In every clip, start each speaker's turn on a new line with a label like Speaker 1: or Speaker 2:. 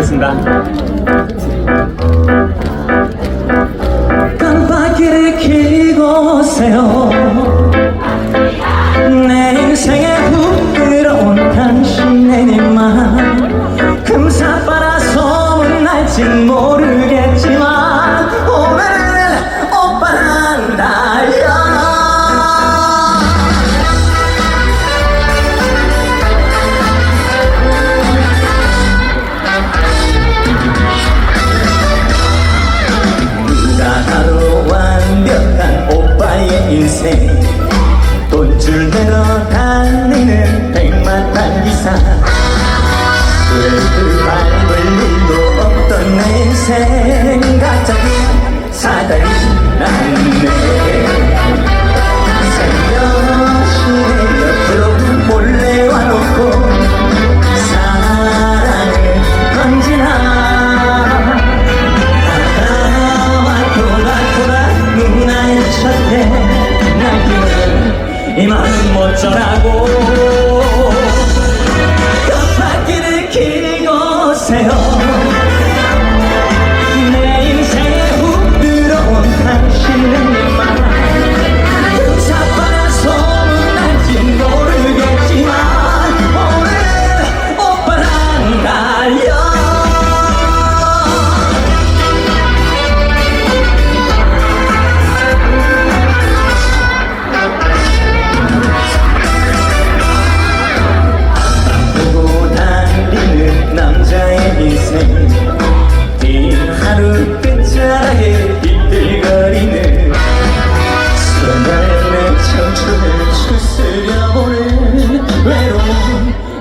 Speaker 1: 보겠습니다.
Speaker 2: 깜빡이를 켜고 오세요. 내 인생에 훅 들어온 당신의 네맘 금사빠라 소문날진 모르 줄 매러 달리는 백만 단기사 그래 그 이만은 못 전하고 급한 길을 길고 세요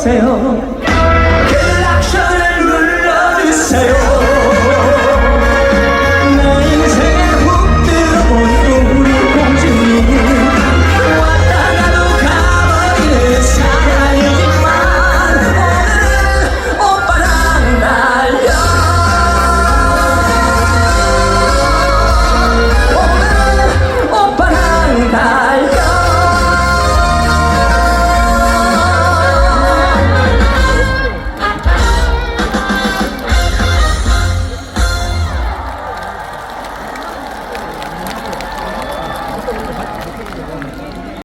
Speaker 2: 주세요.